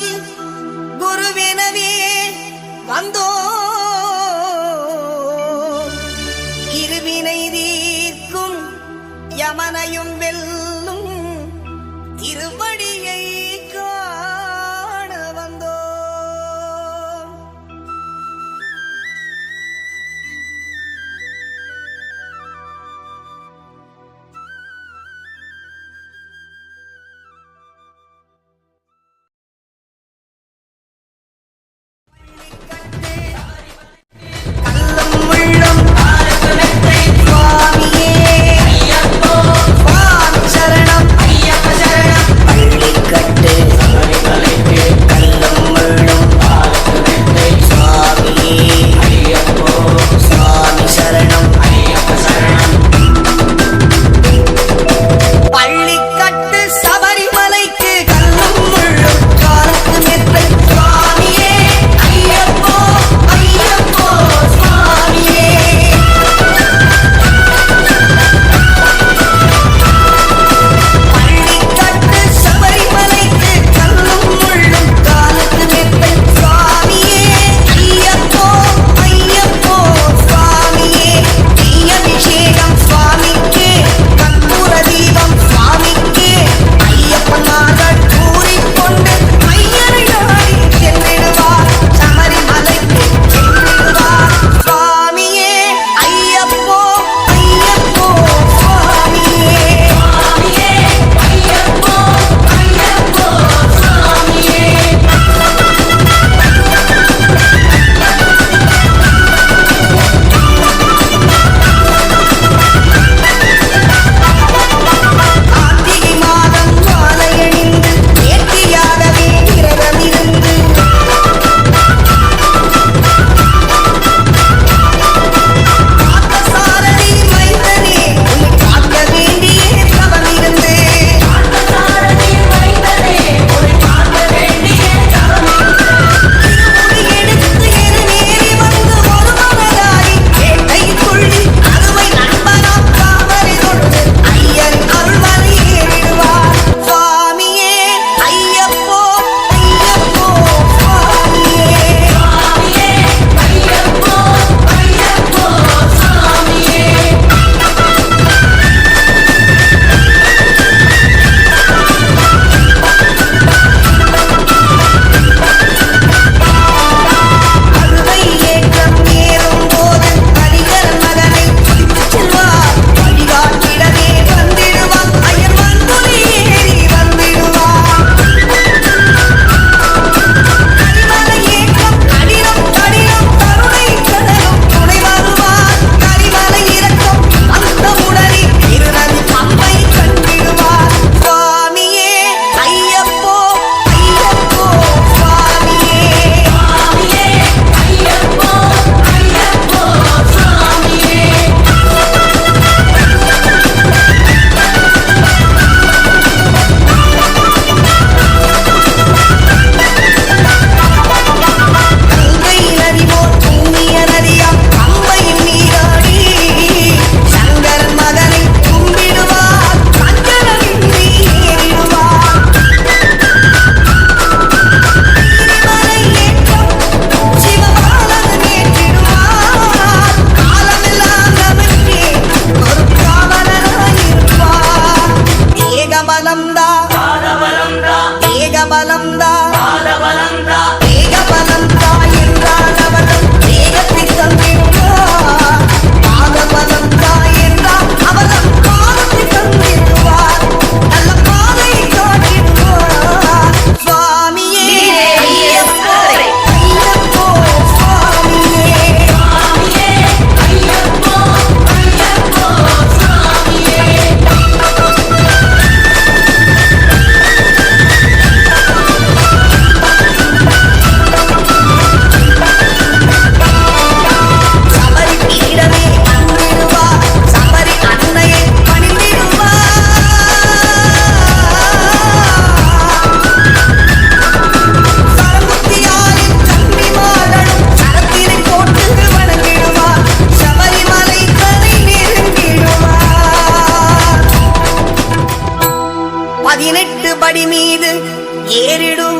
குருவாகி குருவெனவே வந்தோ இருவினை தீர்க்கும் யமனையும் வெல்லும் திருவடியை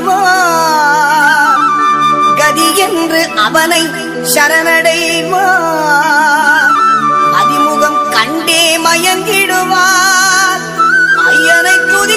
ஏறிடுவார் கதி என்று அவனை சரணடைவார். அதிமுகம் கண்டே மயங்கிடுவார். ஐயனை துதிக்கையில்